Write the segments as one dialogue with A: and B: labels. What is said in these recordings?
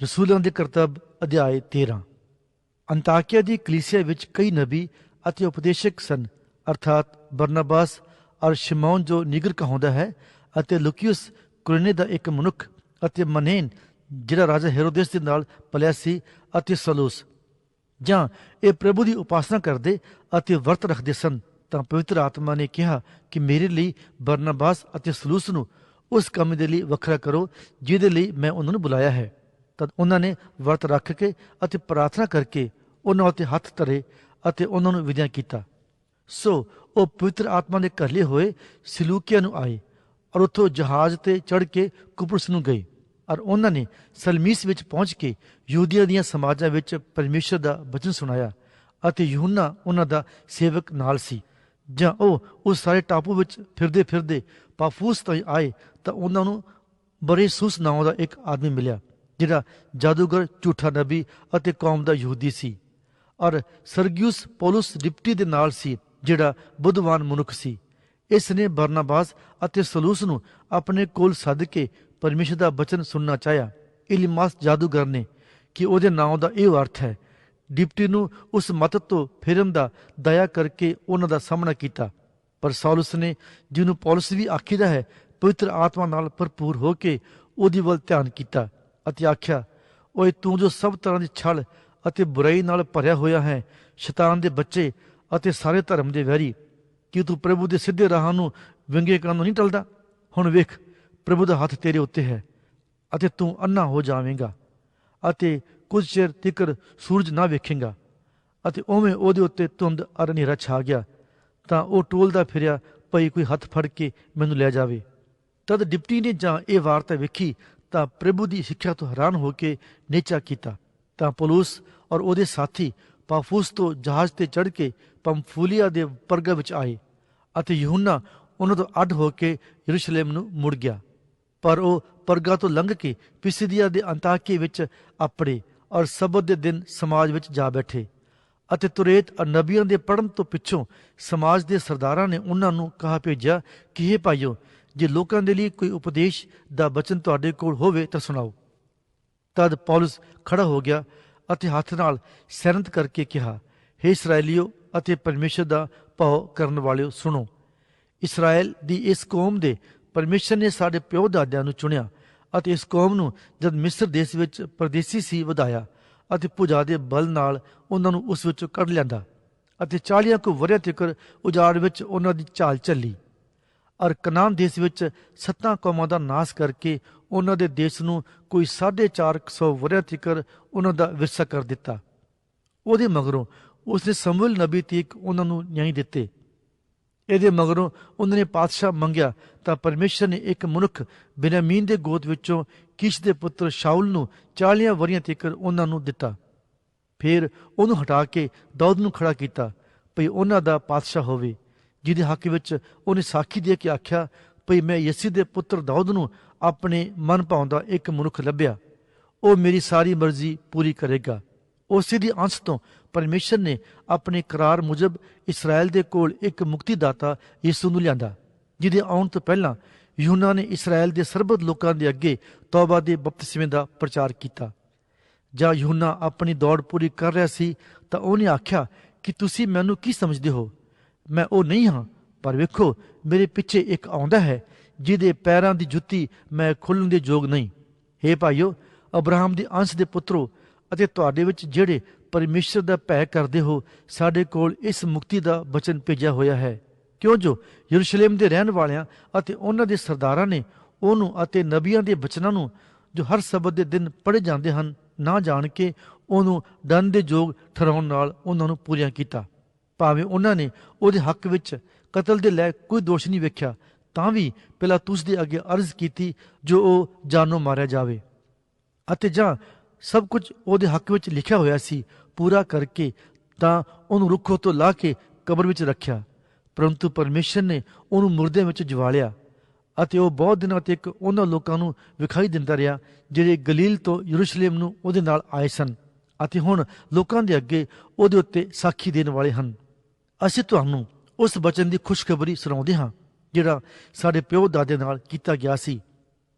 A: ਰਸੂਲਾਂ ਦੇ ਕਰਤੱਵ ਅਧਿਆਇ 13 ਅੰਤਾਕਿਆ ਦੀ ਕਲੀਸਿਆ ਵਿੱਚ ਕਈ ਨਬੀ ਅਤੇ ਉਪਦੇਸ਼ਕ ਸਨ, ਅਰਥਾਤ ਬਰਨਾਬਾਸ ਔਰ ਸ਼ਿਮੌਨ ਜੋ ਨਿਗਰ ਕਹਾਉਂਦਾ ਹੈ ਅਤੇ ਲੁਕਿਉਸ ਕੁਰੇਨੇ ਦਾ ਇੱਕ ਮਨੁੱਖ ਅਤੇ ਮਨੇਨ, ਜਿਹੜਾ ਰਾਜਾ ਹੈਰੋਦੇਸ ਦੇ ਨਾਲ ਪਲਿਆ ਸੀ ਅਤੇ ਸਲੂਸ। ਜਾਂ ਇਹ ਪ੍ਰਭੂ ਦੀ ਉਪਾਸਨਾ ਕਰਦੇ ਅਤੇ ਵਰਤ ਰੱਖਦੇ ਸਨ, ਤਾਂ ਪਵਿੱਤਰ ਆਤਮਾ ਨੇ ਕਿਹਾ ਕਿ ਮੇਰੇ ਲਈ ਬਰਨਾਬਾਸ ਅਤੇ ਸਲੂਸ ਨੂੰ ਉਸ ਕੰਮ ਦੇ ਲਈ ਵੱਖਰਾ ਕਰੋ, ਜਿਹਦੇ ਲਈ ਮੈਂ ਉਹਨਾਂ ਨੂੰ ਬੁਲਾਇਆ ਹੈ। ਤਦ ਉਹਨਾਂ ਨੇ ਵਰਤ ਰੱਖ ਕੇ ਅਤੇ ਪ੍ਰਾਰਥਨਾ ਕਰਕੇ ਉਹਨਾਂ ਉੱਤੇ ਹੱਥ ਧਰੇ ਅਤੇ ਉਹਨਾਂ ਨੂੰ ਵਿਦਿਆ ਕੀਤਾ। ਸੋ ਉਹ ਪਵਿੱਤਰ ਆਤਮਾ ਦੇ ਘਰਲੇ ਹੋਏ ਸਿਲੂਕੀਆ ਨੂੰ ਆਏ ਔਰ ਉੱਥੋਂ ਜਹਾਜ਼ ਤੇ ਚੜ੍ਹ ਕੇ ਕੁਪਰਸ ਨੂੰ ਗਏ ਔਰ ਉਹਨਾਂ ਨੇ ਸਲਮੀਸ ਵਿੱਚ ਪਹੁੰਚ ਕੇ ਯਹੂਦੀਆਂ ਦੀਆਂ ਸਮਾਜਾਂ ਵਿੱਚ ਪਰਮੇਸ਼ਰ ਦਾ ਬਚਨ ਸੁਣਾਇਆ ਅਤੇ ਯਹੂਨਾ ਉਹਨਾਂ ਦਾ ਸੇਵਕ ਨਾਲ ਸੀ। ਜਾਂ ਉਹ ਉਸ ਸਾਰੇ ਟਾਪੂ ਵਿੱਚ ਫਿਰਦੇ ਫਿਰਦੇ ਪਾਫੂਸ ਤਾਈਂ ਆਏ ਤਾਂ ਉਹਨਾਂ ਨੂੰ ਬਰੇਸੂਸ ਨਾਮ ਦਾ ਇੱਕ ਆਦਮੀ ਮਿਲਿਆ। ਜਿਹੜਾ ਜਾਦੂਗਰ ਝੂਠਾ ਨਬੀ ਅਤੇ ਕੌਮ ਦਾ ਯਹੂਦੀ ਸੀ। ਔਰ ਸਰਗਿਊਸ ਪੌਲਸ ਡਿਪਟੀ ਦੇ ਨਾਲ ਸੀ, ਜਿਹੜਾ ਬੁੱਧਵਾਨ ਮਨੁੱਖ ਸੀ। ਇਸ ਨੇ ਬਰਨਾਬਾਸ ਅਤੇ ਸਲੂਸ ਨੂੰ ਆਪਣੇ ਕੋਲ ਸੱਦ ਕੇ ਪਰਮੇਸ਼ਰ ਦਾ ਬਚਨ ਸੁਣਨਾ ਚਾਹਿਆ। ਇਲਿਮਾਸ ਜਾਦੂਗਰ ਨੇ ਕਿ ਉਹਦੇ ਨਾਮ ਦਾ ਇਹ ਅਰਥ ਹੈ, ਡਿਪਟੀ ਨੂੰ ਉਸ ਮਤ ਤੋਂ ਫਿਰਨ ਦਾ ਦਇਆ ਕਰਕੇ ਉਹਨਾਂ ਦਾ ਸਾਹਮਣਾ ਕੀਤਾ। ਪਰ ਸੌਲਸ ਨੇ, ਜਿਹਨੂੰ ਪੌਲਸ ਵੀ ਆਖੀਦਾ ਹੈ, ਪਵਿੱਤਰ ਆਤਮਾ ਨਾਲ ਭਰਪੂਰ ਹੋ ਕੇ ਉਹਦੀ ਵੱਲ ਧਿਆਨ ਕੀਤਾ। ਅਤੇ ਆਖਿਆ, ਓਏ ਤੂੰ ਜੋ ਸਭ ਤਰ੍ਹਾਂ ਦੀ ਛਲ ਅਤੇ ਬੁਰਾਈ ਨਾਲ ਭਰਿਆ ਹੋਇਆ ਹੈ, ਸ਼ੈਤਾਨ ਦੇ ਬੱਚੇ ਅਤੇ ਸਾਰੇ ਧਰਮ ਦੇ ਵੈਰੀ, ਕਿ ਤੂੰ ਪ੍ਰਭੂ ਦੇ ਸਿੱਧੇ ਰਾਹਾਂ ਨੂੰ ਵਿੰਗੇ ਕਰਨ ਨੂੰ ਨਹੀਂ ਟਲਦਾ? ਹੁਣ ਵੇਖ, ਪ੍ਰਭੂ ਦਾ ਹੱਥ ਤੇਰੇ ਉੱਤੇ ਹੈ ਅਤੇ ਤੂੰ ਅੰਨਾ ਹੋ ਜਾਵੇਂਗਾ ਅਤੇ ਕੁਝ ਚਿਰ ਤੀਕਰ ਸੂਰਜ ਨਾ ਵੇਖੇਂਗਾ ਅਤੇ ਉਵੇਂ ਉਹਦੇ ਉੱਤੇ ਧੁੰਦ ਅਰ ਹਨੇਰਾ ਛਾ ਗਿਆ, ਤਾਂ ਉਹ ਟੋਲਦਾ ਫਿਰਿਆ, ਭਈ ਕੋਈ ਹੱਥ ਫੜ ਕੇ ਮੈਨੂੰ ਲੈ ਜਾਵੇ। ਤਦ ਡਿਪਟੀ ਨੇ ਜਾਂ ਇਹ ਵਾਰਤਾ ਵੇਖੀ ਤਾਂ ਪ੍ਰਭੂ ਦੀ ਸਿੱਖਿਆ ਤੋਂ ਹੈਰਾਨ ਹੋ ਕੇ ਨੇਚਾ ਕੀਤਾ ਤਾਂ ਪੌਲੁਸ ਔਰ ਉਹਦੇ ਸਾਥੀ ਪਾਫੂਸ ਤੋਂ ਜਹਾਜ਼ ਤੇ ਚੜ੍ਹ ਕੇ ਪੰਫੂਲੀਆ ਦੇ ਪਰਗਾ ਵਿੱਚ ਆਏ ਅਤੇ ਯਹੂਨਾ ਉਹਨਾਂ ਤੋਂ ਅੱਡ ਹੋ ਕੇ ਯਰੂਸ਼ਲਮ ਨੂੰ ਮੁੜ ਗਿਆ ਪਰ ਉਹ ਪਰਗਾ ਤੋਂ ਲੰਘ ਕੇ ਪਿਸਿਦੀਆ ਦੇ ਅੰਤਾਕੀ ਵਿੱਚ ਆਪਣੇ ਔਰ ਸਬਤ ਦੇ ਦਿਨ ਸਮਾਜ ਵਿੱਚ ਜਾ ਬੈਠੇ ਅਤੇ ਤੁਰੇਤ ਔਰ ਨਬੀਆਂ ਦੇ ਪੜਨ ਤੋਂ ਪਿੱਛੋਂ ਸਮਾਜ ਦੇ ਸਰਦਾਰਾਂ ਨੇ ਉਹਨਾਂ ਨੂੰ ਕਹਾ ਭੇਜਿਆ ਕਿ ਇਹ ਭਾਈਓ ਜੇ ਲੋਕਾਂ ਦੇ ਲਈ ਕੋਈ ਉਪਦੇਸ਼ ਦਾ ਬਚਨ ਤੁਹਾਡੇ ਕੋਲ ਹੋਵੇ ਤਾਂ ਸੁਣਾਓ। ਤਦ ਪੌਲਸ ਖੜਾ ਹੋ ਗਿਆ ਅਤੇ ਹੱਥ ਨਾਲ ਸੈਰੰਤ ਕਰਕੇ ਕਿਹਾ हे ਇਸرائیਲੀਓ ਅਤੇ ਪਰਮੇਸ਼ਰ ਦਾ ਭਉ ਕਰਨ ਵਾਲਿਓ, ਸੁਣੋ। ਇਸਰਾਇਲ ਦੀ ਇਸ ਕੌਮ ਦੇ ਪਰਮੇਸ਼ਰ ਨੇ ਸਾਡੇ ਪਿਓ ਦਾਦਿਆਂ ਨੂੰ ਚੁਣਿਆ ਅਤੇ ਇਸ ਕੌਮ ਨੂੰ ਜਦ ਮਿਸਰ ਦੇਸ਼ ਵਿੱਚ ਪਰਦੇਸੀ ਸੀ ਵਧਾਇਆ ਅਤੇ ਪੁਜਾ ਦੇ ਬਲ ਨਾਲ ਉਹਨਾਂ ਨੂੰ ਉਸ ਵਿੱਚੋਂ ਕੱਢ ਲਿਆਂਦਾ ਅਤੇ 40 ਕੁ ਵਰ੍ਹੇ ਤੱਕ ਉਜਾੜ ਵਿੱਚ ਉਹਨਾਂ ਦੀ ਚਾਲ ਚੱਲੀ ਔਰ ਕਨਾਨ ਦੇਸ਼ ਵਿੱਚ ਸੱਤਾਂ ਕੌਮਾਂ ਦਾ ਨਾਸ ਕਰਕੇ ਉਹਨਾਂ ਦੇ ਦੇਸ਼ ਨੂੰ ਕੋਈ 450 ਵਰ੍ਹਿਆਂ ਤੱਕ ਉਹਨਾਂ ਦਾ ਵਿਰਸਾ ਕਰ ਦਿੱਤਾ। ਉਹਦੇ ਮਗਰੋਂ ਉਸਨੇ ਸਮੂਏਲ ਨਬੀ ਤੀਕ ਉਹਨਾਂ ਨੂੰ ਨਿਆਂ ਦਿੱਤੇ। ਇਹਦੇ ਮਗਰੋਂ ਉਹਨਾਂ ਨੇ ਪਾਤਸ਼ਾਹ ਮੰਗਿਆ ਤਾਂ ਪਰਮੇਸ਼ਰ ਨੇ ਇੱਕ ਮਨੁੱਖ ਬਿਨਯਾਮੀਨ ਦੇ ਗੋਤ ਵਿੱਚੋਂ ਕਿਸ਼ ਦੇ ਪੁੱਤਰ ਸ਼ਾਉਲ ਨੂੰ 40 ਵਰ੍ਹਿਆਂ ਤੱਕ ਉਹਨਾਂ ਨੂੰ ਦਿੱਤਾ। ਫਿਰ ਉਹਨੂੰ ਹਟਾ ਕੇ ਦਾਊਦ ਨੂੰ ਖੜਾ ਕੀਤਾ, ਭਈ ਉਹਨਾਂ ਦਾ ਪਾਤਸ਼ਾਹ ਹੋਵੇ। ਜਿਹਦੇ ਹੱਕ ਵਿੱਚ ਉਹਨੇ ਸਾਖੀ ਦੇ ਕੇ ਆਖਿਆ, ਭਈ ਮੈਂ ਯਸੀ ਦੇ ਪੁੱਤਰ ਦਾਊਦ ਨੂੰ ਆਪਣੇ ਮਨ ਭਾਉਂਦਾ ਇੱਕ ਮਨੁੱਖ ਲੱਭਿਆ। ਉਹ ਮੇਰੀ ਸਾਰੀ ਮਰਜ਼ੀ ਪੂਰੀ ਕਰੇਗਾ। ਉਸੇ ਦੀ ਅੰਸ਼ ਤੋਂ ਪਰਮੇਸ਼ਰ ਨੇ ਆਪਣੇ ਕਰਾਰ ਮੁਜਬ ਇਸਰਾਇਲ ਦੇ ਕੋਲ ਇੱਕ ਮੁਕਤੀਦਾਤਾ ਯਿਸੂ ਨੂੰ ਲਿਆਂਦਾ, ਜਿਹਦੇ ਆਉਣ ਤੋਂ ਪਹਿਲਾਂ ਯੂਨਾ ਨੇ ਇਸਰਾਇਲ ਦੇ ਸਰਬਤ ਲੋਕਾਂ ਦੇ ਅੱਗੇ ਤੌਬਾ ਦੇ ਬਪਤਿਸਮੇ ਦਾ ਪ੍ਰਚਾਰ ਕੀਤਾ। ਜਾਂ ਯੂਨਾ ਆਪਣੀ ਦੌੜ ਪੂਰੀ ਕਰ ਰਿਹਾ ਸੀ ਤਾਂ ਉਹਨੇ ਆਖਿਆ, ਕਿ ਤੁਸੀਂ ਮੈਨੂੰ ਕੀ ਸਮਝਦੇ ਹੋ? ਮੈਂ ਉਹ ਨਹੀਂ ਹਾਂ। ਪਰ ਵੇਖੋ, ਮੇਰੇ ਪਿੱਛੇ ਇੱਕ ਆਉਂਦਾ ਹੈ, ਜਿਹਦੇ ਪੈਰਾਂ ਦੀ ਜੁੱਤੀ ਮੈਂ ਖੋਲਣ ਦੇ ਯੋਗ ਨਹੀਂ। ਹੇ ਭਾਈਓ, ਅਬਰਾਹਮ ਦੇ ਅੰਸ਼ ਦੇ ਪੁੱਤਰੋ, ਅਤੇ ਤੁਹਾਡੇ ਵਿੱਚ ਜਿਹੜੇ ਪਰਮੇਸ਼ਰ ਦਾ ਭੈ ਕਰਦੇ ਹੋ, ਸਾਡੇ ਕੋਲ ਇਸ ਮੁਕਤੀ ਦਾ ਬਚਨ ਭੇਜਿਆ ਹੋਇਆ ਹੈ। ਕਿਉਂ ਜੋ ਯਰੂਸ਼ਲਮ ਦੇ ਰਹਿਣ ਵਾਲਿਆਂ ਅਤੇ ਉਹਨਾਂ ਦੇ ਸਰਦਾਰਾਂ ਨੇ ਉਹਨੂੰ ਅਤੇ ਨਬੀਆਂ ਦੇ ਬਚਨਾਂ ਨੂੰ, ਜੋ ਹਰ ਸਬਤ ਦੇ ਦਿਨ ਪੜ੍ਹੇ ਜਾਂਦੇ ਹਨ, ਨਾ ਜਾਣ ਕੇ ਉਹਨੂੰ ਦੰਡ ਦੇ ਯੋਗ ਠਹਿਰਾਉਣ ਨਾਲ ਉਹਨਾਂ ਨੂੰ ਪੂਰੀਆਂ ਕੀਤਾ। ਭਾਵੇਂ ਉਹਨਾਂ ਨੇ ਉਹਦੇ ਹੱਕ ਵਿੱਚ ਕਤਲ ਦੇ ਲੈ ਕੋਈ ਦੋਸ਼ ਨਹੀਂ ਵੇਖਿਆ, ਤਾਂ ਵੀ ਪਿਲਾਤੂਸ ਦੇ ਅੱਗੇ ਅਰਜ਼ ਕੀਤੀ ਜੋ ਉਹ ਜਾਨੋਂ ਮਾਰਿਆ ਜਾਵੇ। ਅਤੇ ਜਾਂ ਸਭ ਕੁਝ ਉਹਦੇ ਹੱਕ ਵਿੱਚ ਲਿਖਿਆ ਹੋਇਆ ਸੀ, ਪੂਰਾ ਕਰਕੇ ਤਾਂ ਉਹਨੂੰ ਰੁੱਖੋਂ ਤੋਂ ਲਾ ਕੇ ਕਬਰ ਵਿੱਚ ਰੱਖਿਆ। ਪਰੰਤੂ ਪਰਮੇਸ਼ਰ ਨੇ ਉਹਨੂੰ ਮੁਰਦਿਆਂ ਵਿੱਚ ਜਵਾਲਿਆ ਅਤੇ ਉਹ ਬਹੁਤ ਦਿਨਾਂ ਤੱਕ ਉਹਨਾਂ ਲੋਕਾਂ ਨੂੰ ਵਿਖਾਈ ਦਿੰਦਾ ਰਿਹਾ, ਜਿਹੜੇ ਗਲੀਲ ਤੋਂ ਯਰੂਸ਼ਲਮ ਨੂੰ ਉਹਦੇ ਨਾਲ ਆਏ ਸਨ ਅਤੇ ਹੁਣ ਲੋਕਾਂ ਦੇ ਅੱਗੇ ਉਹਦੇ ਉੱਤੇ ਸਾਖੀ ਦੇਣ ਵਾਲੇ ਹਨ। ਅਸੀਂ ਤੁਹਾਨੂੰ ਉਸ ਬਚਨ ਦੀ ਖੁਸ਼ਖਬਰੀ ਸੁਣਾਉਂਦੇ ਹਾਂ, ਜਿਹੜਾ ਸਾਡੇ ਪਿਓ ਦਾਦੇ ਨਾਲ ਕੀਤਾ ਗਿਆ ਸੀ।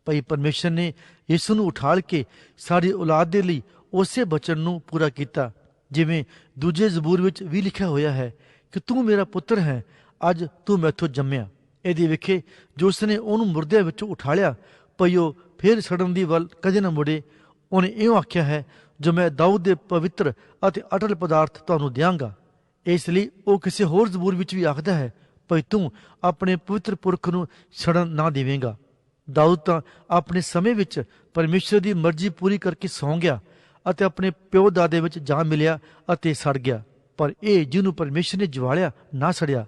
A: ਭਈ ਪਰਮੇਸ਼ਰ ਨੇ ਯਿਸੂ ਨੂੰ ਉਠਾਲ ਕੇ ਸਾਡੀ ਔਲਾਦ ਦੇ ਲਈ ਉਸੇ ਬਚਨ ਨੂੰ ਪੂਰਾ ਕੀਤਾ, ਜਿਵੇਂ ਦੂਜੇ ਜ਼ਬੂਰ ਵਿੱਚ ਵੀ ਲਿਖਿਆ ਹੋਇਆ ਹੈ ਕਿ ਤੂੰ ਮੇਰਾ ਪੁੱਤਰ ਹੈ, ਅੱਜ ਤੂੰ ਮੈਥੋਂ ਜੰਮਿਆ। ਇਹਦੀ ਵਿਖੇ ਜੋ ਉਸਨੇ ਉਹਨੂੰ ਮੁਰਦਿਆਂ ਵਿੱਚੋਂ ਉਠਾਲਿਆ, ਭਈ ਉਹ ਫਿਰ ਸੜਨ ਦੀ ਵੱਲ ਕਦੇ ਨਾ ਮੁੜੇ। ਉਹਨੇ ਇਉਂ ਆਖਿਆ ਹੈ, ਜੋ ਮੈਂ ਦਾਊਦ ਦੇ ਪਵਿੱਤਰ ਅਤੇ ਅਟਲ ਪਦਾਰਥ ਤੁਹਾਨੂੰ ਦਿਆਂਗਾ। ਇਸ ਲਈ ਉਹ ਕਿਸੇ ਹੋਰ ਜ਼ਬੂਰ ਵਿੱਚ ਵੀ ਆਖਦਾ ਹੈ, ਭਈ ਤੂੰ ਆਪਣੇ ਪਵਿੱਤਰ ਪੁਰਖ ਨੂੰ ਛੜਨ ਨਾ ਦੇਵੇਂਗਾ। ਦਾਊਦ ਤਾਂ ਆਪਣੇ ਸਮੇਂ ਵਿੱਚ ਪਰਮੇਸ਼ਰ ਦੀ ਮਰਜ਼ੀ ਪੂਰੀ ਕਰਕੇ ਸੌਂ ਗਿਆ ਅਤੇ ਆਪਣੇ ਪਿਓ ਦਾਦੇ ਵਿੱਚ ਜਾ ਮਿਲਿਆ ਅਤੇ ਸੜ ਗਿਆ। ਪਰ ਇਹ ਜਿਹਨੂੰ ਪਰਮੇਸ਼ਰ ਨੇ ਜਵਾਲਿਆ, ਨਾ ਸੜਿਆ।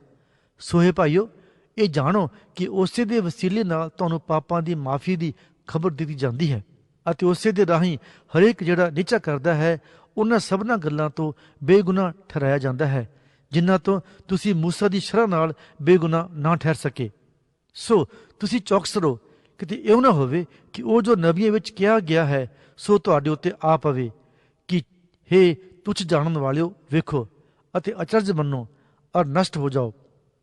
A: ਸੋਹੇ ਭਾਈਓ, ਇਹ ਜਾਣੋ ਕਿ ਉਸੇ ਦੇ ਵਸੀਲੇ ਨਾਲ ਤੁਹਾਨੂੰ ਪਾਪਾਂ ਦੀ ਮਾਫੀ ਦੀ ਖਬਰ ਦਿੱਤੀ ਜਾਂਦੀ ਹੈ। ਅਤੇ ਉਸੇ ਦੇ ਰਾਹੀਂ ਹਰੇਕ ਜਿਹੜਾ ਨੀਚਾ ਕਰਦਾ ਹੈ, ਉਹਨਾਂ ਸਭਨਾਂ ਗੱਲਾਂ ਤੋਂ ਬੇਗੁਨਾਹ ਠਹਿਰਾਇਆ ਜਾਂਦਾ ਹੈ, ਜਿਨ੍ਹਾਂ ਤੋਂ ਤੁਸੀਂ ਮੂਸਾ ਦੀ ਸ਼ਰ੍ਹਾ ਨਾਲ ਬੇਗੁਨਾਹ ਨਾ ਠਹਿਰ ਸਕੇ। ਸੋ ਤੁਸੀਂ ਚੌਕਸ ਰਹੋ, ਕਿਤੇ ਇਉਂ ਨਾ ਹੋਵੇ ਕਿ ਉਹ ਜੋ ਨਬੀਆਂ ਵਿੱਚ ਕਿਹਾ ਗਿਆ ਹੈ, ਸੋ ਤੁਹਾਡੇ ਉੱਤੇ ਆ ਪਵੇ, ਕਿ ਹੇ ਤੁਛ ਜਾਣਨ ਵਾਲਿਓ, ਵੇਖੋ ਅਤੇ ਅਚਰਜ ਮੰਨੋ ਔਰ ਨਸ਼ਟ ਹੋ ਜਾਓ।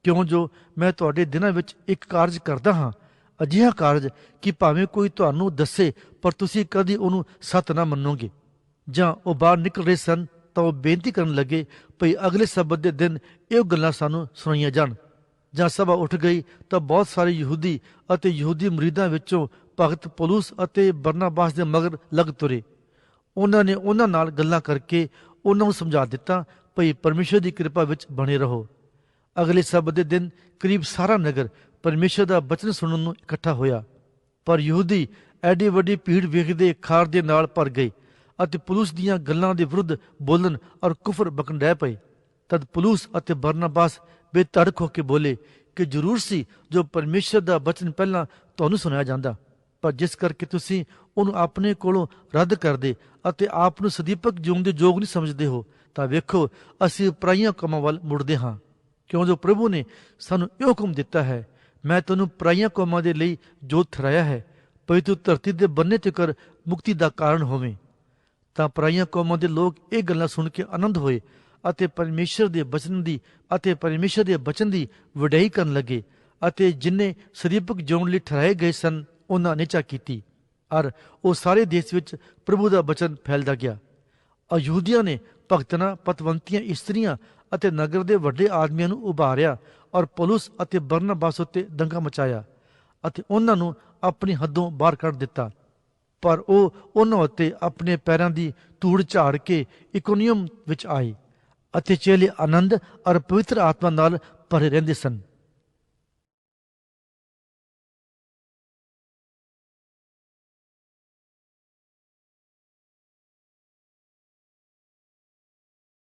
A: ਕਿਉਂ ਜੋ ਮੈਂ ਤੁਹਾਡੇ ਦਿਨਾਂ ਵਿੱਚ ਇੱਕ ਕਾਰਜ ਕਰਦਾ ਹਾਂ ਅਜਿਹਾ ਕਾਰਜ ਕਿ ਭਾਵੇਂ ਕੋਈ ਤੁਹਾਨੂੰ ਦੱਸੇ, ਪਰ ਤੁਸੀਂ ਕਦੀ ਉਹਨੂੰ ਸੱਤ ਨਾ ਮੰਨੋਗੇ। ਜਾਂ ਉਹ ਬਾਹਰ ਨਿਕਲ ਰਹੇ ਸਨ, ਤਾਂ ਉਹ ਬੇਨਤੀ ਕਰਨ ਲੱਗੇ, ਭਈ ਅਗਲੇ ਸਬਤ ਦੇ ਦਿਨ ਇਹ ਗੱਲਾਂ ਸਾਨੂੰ ਸੁਣਾਈਆਂ ਜਾਣ। ਜਾਂ ਸਭਾ ਉੱਠ ਗਈ, ਤਾਂ ਬਹੁਤ ਸਾਰੇ ਯਹੂਦੀ ਅਤੇ ਯਹੂਦੀ ਮਰੀਦਾਂ ਵਿੱਚੋਂ ਭਗਤ ਪੌਲੁਸ ਅਤੇ ਬਰਨਾਬਾਸ ਦੇ ਮਗਰ ਲੱਗ ਤੁਰੇ। ਉਹਨਾਂ ਨੇ ਉਹਨਾਂ ਨਾਲ ਗੱਲਾਂ ਕਰਕੇ ਉਹਨਾਂ ਨੂੰ ਸਮਝਾ ਦਿੱਤਾ, ਭਈ ਪਰਮੇਸ਼ਰ ਦੀ ਕਿਰਪਾ ਵਿੱਚ ਬਣੇ ਰਹੋ। ਅਗਲੇ ਸਬਤ ਦੇ ਦਿਨ ਕਰੀਬ ਸਾਰਾ ਨਗਰ ਪਰਮੇਸ਼ਰ ਦਾ ਬਚਨ ਸੁਣਨ ਨੂੰ ਇਕੱਠਾ ਹੋਇਆ। ਪਰ ਯਹੂਦੀ ਐਡੀ ਵੱਡੀ ਭੀੜ ਵੇਖਦੇ ਖਾਰ ਦੇ ਨਾਲ ਭਰ ਗਏ ਅਤੇ ਪੁਲਿਸ ਦੀਆਂ ਗੱਲਾਂ ਦੇ ਵਿਰੁੱਧ ਬੋਲਣ ਔਰ ਕੁਫਰ ਬਕਣ ਰਹਿ ਪਏ। ਤਦ ਪੁਲਿਸ ਅਤੇ ਬਰਨਾਬਾਸ ਬੇਤੜਕ ਹੋ ਕੇ ਬੋਲੇ ਕਿ ਜ਼ਰੂਰ ਸੀ ਜੋ ਪਰਮੇਸ਼ਰ ਦਾ ਬਚਨ ਪਹਿਲਾਂ ਤੁਹਾਨੂੰ ਸੁਣਾਇਆ ਜਾਂਦਾ, ਪਰ ਜਿਸ ਕਰਕੇ ਤੁਸੀਂ ਉਹਨੂੰ ਆਪਣੇ ਕੋਲੋਂ ਰੱਦ ਕਰਦੇ ਅਤੇ ਆਪ ਨੂੰ ਸਦੀਪਕ ਜਿਉਣ ਦੇ ਯੋਗ ਨਹੀਂ ਸਮਝਦੇ ਹੋ, ਤਾਂ ਵੇਖੋ ਅਸੀਂ ਪਰਾਈਆਂ ਕੰਮਾਂ ਵੱਲ ਮੁੜਦੇ ਹਾਂ। ਕਿਉਂ? ਜੋ ਪ੍ਰਭੂ ਨੇ ਸਾਨੂੰ ਇਹ ਹੁਕਮ ਦਿੱਤਾ ਹੈ, ਮੈਂ ਤੈਨੂੰ ਪਰਾਈਆਂ ਕੌਮਾਂ ਦੇ ਲਈ ਜੋਤ ਠਹਿਰਾਇਆ ਹੈ ਭਈ ਤੂੰ ਧਰਤੀ ਦੇ ਬੰਨੇ ਤੇ ਕਰ ਮੁਕਤੀ ਦਾ ਕਾਰਨ ਹੋਵੇਂ। ਤਾਂ ਪਰਾਈਆਂ ਕੌਮਾਂ ਦੇ ਲੋਕ ਇਹ ਗੱਲਾਂ ਸੁਣ ਕੇ ਆਨੰਦ ਹੋਏ ਅਤੇ ਪਰਮੇਸ਼ਰ ਦੇ ਬਚਨ ਦੀ ਅਤੇ ਪਰਮੇਸ਼ਰ ਦੇ ਬਚਨ ਦੀ ਵਡਿਆਈ ਕਰਨ ਲੱਗੇ ਅਤੇ ਜਿਨਨੇ ਸਦੀਪਕ ਜਿਉਣ ਲਈ ਠਹਿਰਾਏ ਗਏ ਸਨ, ਉਹਨਾਂ ਨੇ ਚਾ ਕੀਤੀ। ਔਰ ਉਹ ਸਾਰੇ ਦੇਸ਼ ਵਿੱਚ ਪ੍ਰਭੂ ਦਾ ਬਚਨ ਫੈਲਦਾ ਗਿਆ। ਅਯਹੂਦੀਆਂ ਨੇ ਭਗਤਨਾ, ਪਤਵੰਤੀਆਂ, ਇਸਤਰੀਆਂ ਅਤੇ ਨਗਰ ਦੇ ਵੱਡੇ ਆਦਮੀਆਂ ਨੂੰ ਉਭਾਰਿਆ ਔਰ ਪੁਲਿਸ ਅਤੇ ਬਰਨਬਾਸ ਉੱਤੇ ਦੰਗਾ ਮਚਾਇਆ ਅਤੇ ਉਹਨਾਂ ਨੂੰ ਆਪਣੀ ਹੱਦੋਂ ਬਾਹਰ ਕੱਢ ਦਿੱਤਾ। ਪਰ ਉਹ ਉਹਨਾਂ ਉੱਤੇ ਆਪਣੇ ਪੈਰਾਂ ਦੀ ਧੂੜ ਝਾੜ ਕੇ ਇਕੋਨੀਅਮ ਵਿੱਚ ਆਏ ਅਤੇ ਚੇਲੇ ਆਨੰਦ ਔਰ ਪਵਿੱਤਰ ਆਤਮਾ ਨਾਲ ਭਰੇ ਰਹਿੰਦੇ ਸਨ।